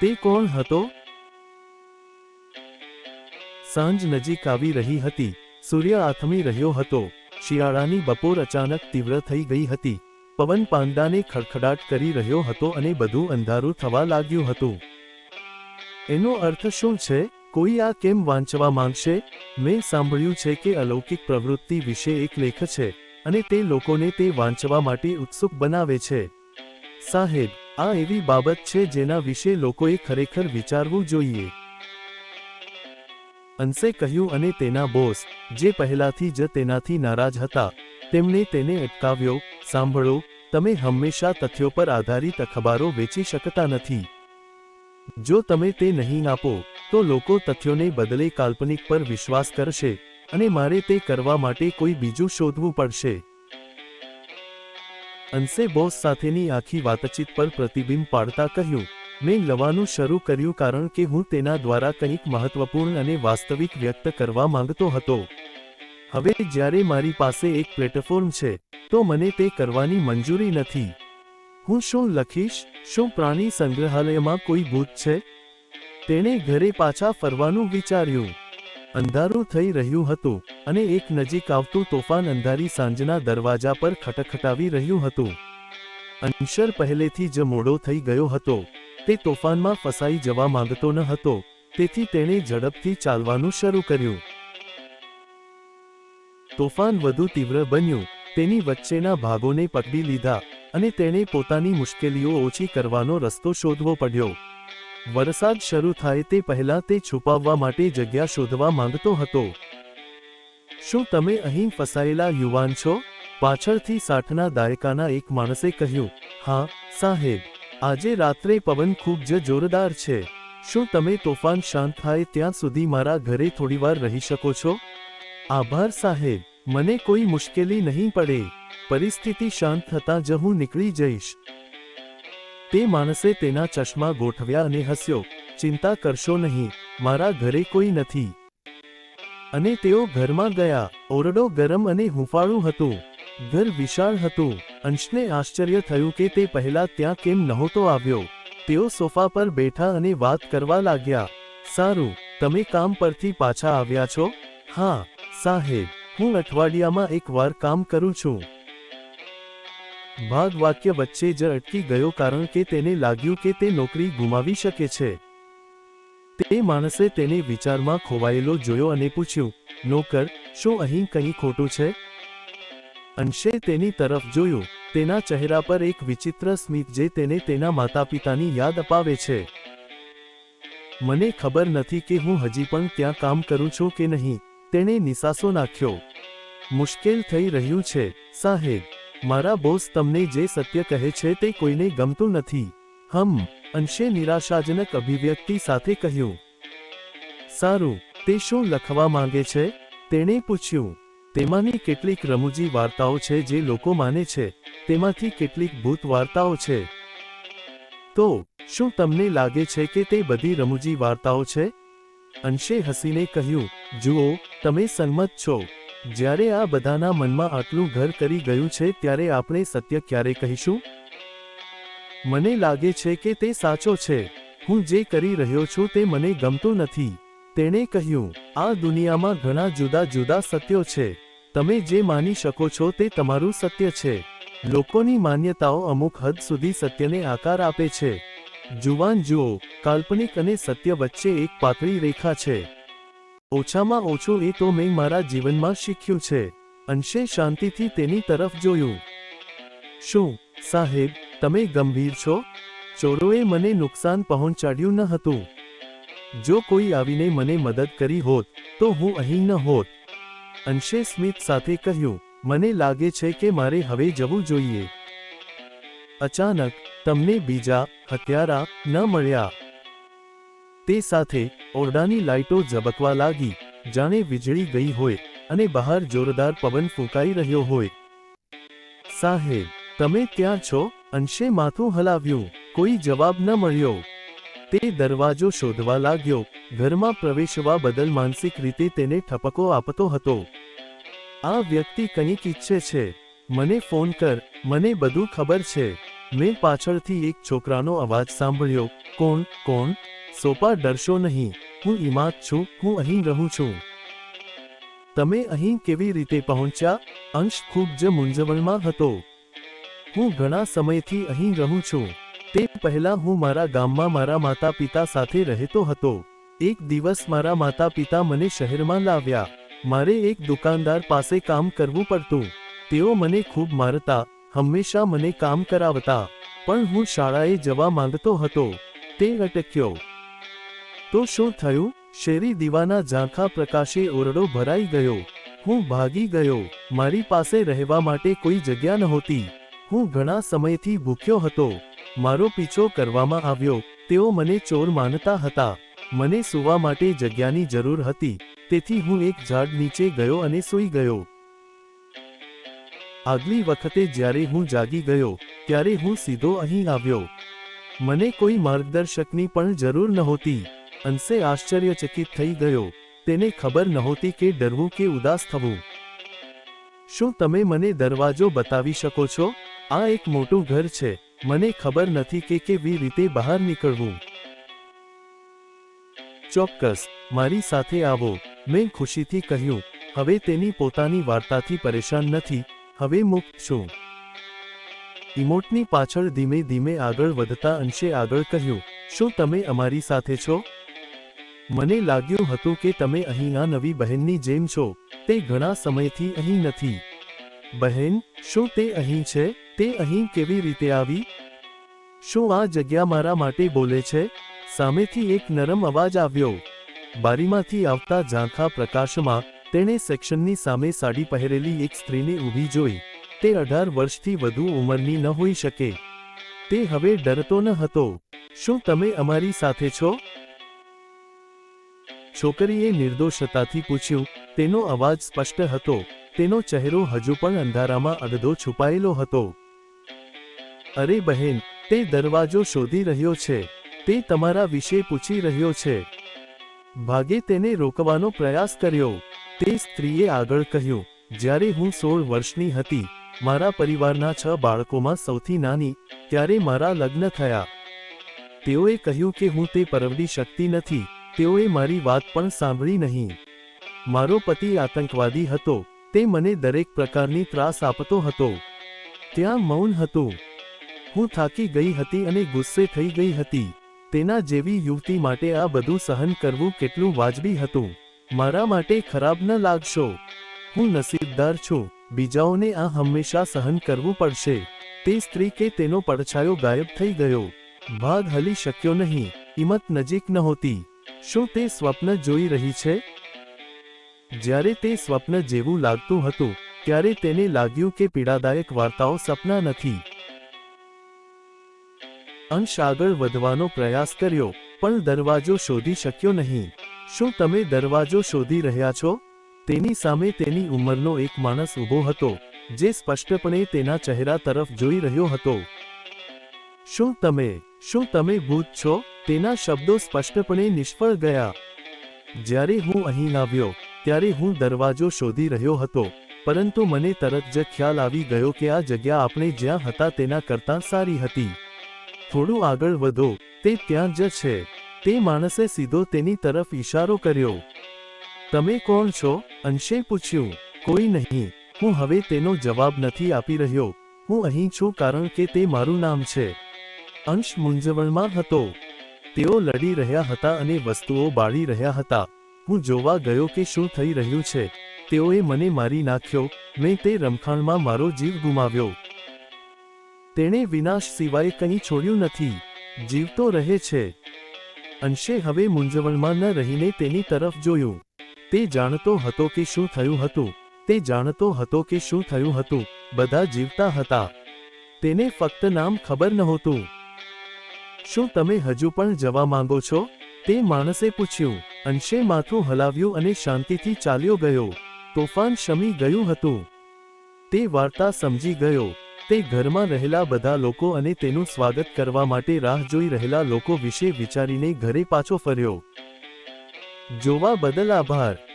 તે કોણ હતો? સાંજ નજીક આવી રહી હતી. સૂર્ય આથમી રહ્યો હતો. શિયાળાની બપોર અચાનક તીવ્ર થઈ ગઈ હતી. પવન પાંડાને ખડખડાટ કરી રહ્યો હતો અને બધું અંધારું થવા લાગ્યું હતું. એનો અર્થ શું છે? કોઈ આ કેમ વાંચવા માંગશે? મેં સાંભળ્યું છે કે અલૌકિક પ્રવૃત્તિ વિશે એક લેખ છે અને તે લોકોને તે વાંચવા માટે ઉત્સુક બનાવે છે. સાહેબ આ એવી બાબત છે જેના વિશે લોકોએ ખરેખર વિચારવું જોઈએ. અંશે કહ્યું અને તેના બોસ, જે પહેલાથી જ તેનાથી નારાજ હતા, તેમણે તેને અટકાવ્યો, સાંભળો, તમે હંમેશા તથ્યો પર આધારિત અખબારો વેચી શકતા નથી. જો તમે તે નહીં આપો, તો લોકો તથ્યોને બદલે કાલ્પનિક પર વિશ્વાસ કરશે, અને મારે તે કરવા માટે કોઈ બીજું શોધવું પડશે. અંશે બોસ સાથેની આખી વાતચીત પર પ્રતિબિંબ પાડતા કહ્યું, મેં લવાનું શરૂ કર્યું કારણ કે હું તેના દ્વારા કંઈક મહત્વપૂર્ણ અને વાસ્તવિક વ્યક્ત કરવા માંગતો હતો. હવે જ્યારે મારી પાસે એક પ્લેટફોર્મ છે, તો મને તે કરવાની મંજૂરી નથી. હું શું લખીશ? શું પ્રાણી સંગ્રહાલયમાં કોઈ ભૂત છે? તેણે ઘરે પાછા ફરવાનું વિચાર્યું. અંધારું થઈ રહ્યું હતું અને એક નજીક આવતું તોફાન અંધારી સાંજના દરવાજા પર ખટખટાવી રહ્યું હતું. અંશર પહેલેથી જ મોડો થઈ ગયો હતો. તે તોફાનમાં ફસાઈ જવા માંગતો ન હતો. તેથી તેણે ઝડપથી ચાલવાનું શરૂ કર્યું. તોફાન વધુ તીવ્ર બન્યું. તેની વચ્ચેના ભાગોને પકડી લીધા અને તેણે પોતાની મુશ્કેલીઓ ઓછી કરવાનો રસ્તો શોધવો પડ્યો. વરસાદ શરૂ થાય તે પહેલા તે છુપાવવા માટે જગ્યા શોધવા માંગતો હતો. શું તમે અહીં ફસાયેલા યુવાન છો? પાછળથી સાઠના દાયકાના એક માણસે કહ્યું, હા, સાહેબ, આજે રાત્રે પવન ખૂબ જ જોરદાર છે. શું તમે તોફાન શાંત થાય ત્યાં સુધી મારા ઘરે થોડીવાર રહી શકો છો? આભાર સાહેબ, મને કોઈ મુશ્કેલી નહીં પડે. પરિસ્થિતિ શાંત થતાં જ હું નીકળી જઈશ. તે માણસે તેના ચશ્મા ગોઠવ્યા અને હસ્યો, ચિંતા કરશો નહીં, મારા ઘરે કોઈ નથી. અને તેઓ ઘરમાં ગયા, ઓરડો ગરમ અને હુંફાળું હતું. ઘર વિશાળ હતું. અંશને આશ્ચર્ય થયું કે તે પહેલા ત્યાં કેમ નહોતો આવ્યો. તેઓ સોફા પર બેઠા અને વાત કરવા લાગ્યા. સારું, તમે કામ પરથી પાછા આવ્યા છો? હા, સાહેબ, હું અઠવાડિયામાં એક વાર કામ કરું છું. ભાગ વાક્ય વચ્ચે જ અટકી ગયો કારણ કે તેને લાગ્યું કે તે નોકરી ગુમાવી શકે છે. તે માણસે તેને વિચારમાં ખોવાયેલો જોયો અને પૂછ્યું, નોકર, શું અહીં કંઈ ખોટું છે? અંશે તેની તરફ જોયું, તેના ચહેરા પર એક વિચિત્ર સ્મિત જે તેને તેના માતાપિતાની યાદ અપાવે છે. મને ખબર નથી કે હું હજી પણ ત્યાં કામ કરું છું કે નહીં. તેણે નિસાસો નાખ્યો. મુશ્કેલ થઈ રહ્યું છે, સાહેબ. મારા બોસ તમને જે સત્ય કહે છે તે કોઈને ગમતું નથી. હમ, અંશે નિરાશાજનક અભિવ્યક્તિ સાથે કહ્યું. સારું, તે શું લખવા માંગે છે? તેણે પૂછ્યું. તેમાંની કેટલીક રમૂજી વાર્તાઓ છે જે લોકો માને છે. તેમાંથી કેટલીક ભૂત વાર્તાઓ છે. તો, શું તમને લાગે છે કે તે બધી રમૂજી વાર્તાઓ છે? અંશે હસીને કહ્યું, જુઓ, તમે સંમત છો. જ્યારે આ બધાના મનમાં આટલું ઘર કરી ગયું છે ત્યારે આપણે સત્ય ક્યારે કહીશું? મને લાગે છે કે તે સાચો છે. હું જે કરી રહ્યો છું તે મને ગમતું નથી. તેણે કહ્યું, આ દુનિયામાં ઘણા જુદા જુદા સત્યો છે. તમે જે માની શકો છો તે તમારું સત્ય છે. લોકોની માન્યતાઓ અમુક હદ સુધી સત્યને આકાર આપે છે. જુવાન જુઓ, કાલ્પનિક અને સત્ય વચ્ચે એક પાતળી રેખા છે. ઓછામાં ઓછું એ તો મેં મારા જીવનમાં શીખ્યું છે. અંશે શાંતિથી તેની તરફ જોયું. શું, સાહેબ, તમે ગંભીર છો? ચોરોએ મને નુકસાન પહોંચાડ્યું ન હતું. જો કોઈ આવીને મને મદદ કરી હોત, તો હું અહીં ન હોત. અંશે સ્મિત સાથે કહ્યું, મને લાગે છે કે મારે હવે જવું જોઈએ. અચાનક, તમને બીજા હત્યારા ન મળ્યા. તે સાથે ઓરડાની લાઇટો ઝબકવા લાગી. જાણે વીજળી ગઈ હોય અને બહાર જોરદાર પવન ફૂંકાઈ રહ્યો હોય. સાહેબ, તમે ત્યાં છો? અંશે માથું હલાવ્યું. કોઈ જવાબ ન મળ્યો. તે દરવાજો શોધવા લાગ્યો. ઘરમાં પ્રવેશવા બદલ માનસિક રીતે તેને ઠપકો આપતો હતો. આ વ્યક્તિ કંઈક ઈચ્છે છે. મને ફોન કર. મને બધું ખબર છે. મેં પાછળથી એક છોકરાનો અવાજ સાંભળ્યો. કોણ? કોણ? સોપા ડરશો નહીં. હું ઇમાત છું, હું અહીં રહું છું. તમે અહીં કેવી રીતે પહોંચ્યા? અંશ ખૂબ જ મૂંઝવણમાં હતો. હું ઘણા સમયથી અહીં રહું છું. તે પહેલા હું મારા ગામમાં મારા માતા પિતા સાથે રહેતો હતો. એક દિવસ મારા માતા પિતા મને શહેરમાં લાવ્યા. મારે એક દુકાનદાર પાસે કામ કરવું પડતું. તેઓ મને ખૂબ મારતા, હંમેશા મને કામ કરાવતા. પણ હું શાળાએ જવા માંગતો હતો. તે અટક્યો. તો શું થયું? શેરી દીવાના ઝાંખા પ્રકાશે ઓરડો ભરાઈ ગયો. હું ભાગી ગયો. મારી પાસે રહેવા માટે કોઈ જગ્યા નહોતી. હું ઘણા સમયથી ભૂખ્યો હતો. મારો પીછો કરવામાં આવ્યો. તેઓ મને ચોર માનતા હતા. મને સૂવા માટે જગ્યાની જરૂર હતી. તેથી હું એક ઝાડ નીચે ગયો અને સૂઈ ગયો. આગલી વખતે જ્યારે હું જાગી ગયો, ત્યારે હું સીધો અહીં આવ્યો. મને કોઈ માર્ગદર્શકની પણ જરૂર નહોતી. અંશે આશ્ચર્યચકિત થઈ ગયો. તેને ખબર નહોતી કે ડરવું કે ઉદાસ થવું. શું તમે મને દરવાજો બતાવી શકો છો? આ એક મોટું ઘર છે. મને ખબર નથી કે કેવી રીતે બહાર નીકળવું. ચોક્કસ, મારી સાથે આવો. મેં ખુશીથી કહ્યું, હવે તેની પોતાની વાર્તાથી પરેશાન નથી. હવે મુક્ત છું. ઇમોટની પાછળ ધીમે ધીમે આગળ વધતા અંશે આગળ કહ્યું, શું તમે અમારી સાથે છો? મને લાગ્યું હતું કે તમે અહીં આ નવી બહેનની જેમ છો, તે ઘણા સમયથી અહીં નથી. બહેન, શું તે અહીં છે, તે અહીં કેવી રીતે આવી? શું આ જગ્યા મારા માટે બોલે છે? સામેથી એક નરમ અવાજ આવ્યો. બારીમાંથી આવતા ઝાંખા પ્રકાશમાં તેણે સેક્શનની સામે સાડી પહેરેલી એક સ્ત્રીને ઊભી જોઈ. તે અઢાર વર્ષથી વધુ ઉંમરની ન હોઈ શકે. તે હવે ડરતો ન હતો. શું તમે અમારી સાથે છો? છોકરીએ નિર્દોષતાથી પૂછ્યું, તેનો અવાજ સ્પષ્ટ હતો. તેનો ચહેરો હજુ પણ અંધારામાં અડધો છુપાયેલો હતો. અરે બહેન, તે દરવાજો શોધી રહ્યો છે. તે તમારા વિશે પૂછી રહ્યો છે. ભાગે તેને રોકવાનો પ્રયાસ કર્યો. તે સ્ત્રીએ આગળ કહ્યું, જ્યારે હું સોળ વર્ષની હતી, મારા પરિવારના છ બાળકોમાં સૌથી નાની, ત્યારે મારા લગ્ન થયા. તેઓએ કહ્યું કે હું તે પરવડી શકતી નથી. તેઓએ મારી વાત પણ સાંભળી નહીં. મારો પતિ આતંકવાદી હતો, તે મને દરેક પ્રકારની ત્રાસ આપતો હતો. ત્યાં મૌન હતું. હું થાકી ગઈ હતી અને ગુસ્સે થઈ ગઈ હતી. તેના જેવી યુવતી માટે આ બધું સહન કરવું કેટલું વાજબી હતું. મારા માટે ખરાબ ન લાગશો. હું નસીબદાર છું. બીજાઓને આ હંમેશા સહન કરવું પડશે. તે સ્ત્રી કે તેનો પડછાયો ગાયબ થઈ ગયો. ભાગ હલી શક્યો નહીં. હિંમત નજીક નહોતી શું તે સ્વપ્ન જોઈ રહી છે? જ્યારે તે સ્વપ્ન જેવું લાગતું હતું, ત્યારે તેને લાગ્યું કે પીડાદાયક વાર્તાઓ સપના નથી. અંશ આગળ વધવાનો પ્રયાસ કર્યો, પણ દરવાજો શોધી શક્યો નહીં. શું તમે દરવાજો શોધી રહ્યા છો? તેની સામે તેની ઉંમરનો એક માણસ ઊભો હતો, જે સ્પષ્ટપણે તેના ચહેરા તરફ જોઈ રહ્યો હતો. શું તમે શું તમે ભૂત છો? તેના શબ્દો સ્પષ્ટપણે નિષ્ફળ ગયા. જ્યારે હું અહીં આવ્યો, ત્યારે હું દરવાજો શોધી રહ્યો હતો, પરંતુ મને તરત જ ખ્યાલ આવી ગયો કે આ જગ્યા આપણે જ્યાં હતા તેના કરતાં સારી હતી. થોડું આગળ વધો, તે ત્યાં જ છે. તે માણસે સીધો તેની તરફ ઈશારો કર્યો. તમે કોણ છો? અંશે પૂછ્યું. કોઈ નહીં. હું હવે તેનો જવાબ નથી આપી રહ્યો. હું અહીં છું કારણ કે તે મારું નામ છે. અંશ મૂંઝવણમાં હતો. તેઓ લડી રહ્યા હતા અને વસ્તુઓ બાળી રહ્યા હતા. હું જોવા ગયો કે શું થઈ રહ્યું છે. તેઓએ મને મારી નાખ્યો, મેં તે રમખાણમાં મારો જીવ ગુમાવ્યો. તેણે વિનાશ સિવાય કંઈ છોડ્યું નથી. જીવતો રહે છે. અંશે હવે મૂંઝવણમાં ન રહીને તેની તરફ જોયું. તે જાણતો હતો કે શું થયું હતું. તે જાણતો હતો કે શું થયું હતું. બધા જીવતા હતા. તેને ફક્ત નામ ખબર નહોતું. શું તમે હજુ પણ જવા માંગો છો? તે માણસે પૂછ્યું. અંશે માથું હલાવ્યું અને શાંતિથી ચાલ્યો ગયો. તોફાન શમી ગયું હતું. તે વાર્તા સમજી ગયો. તે ઘરમાં રહેલા બધા લોકો અને તેનું સ્વાગત કરવા માટે રાહ જોઈ રહેલા લોકો વિશે વિચારીને ઘરે પાછો ફર્યો. જોવા બદલ આભાર.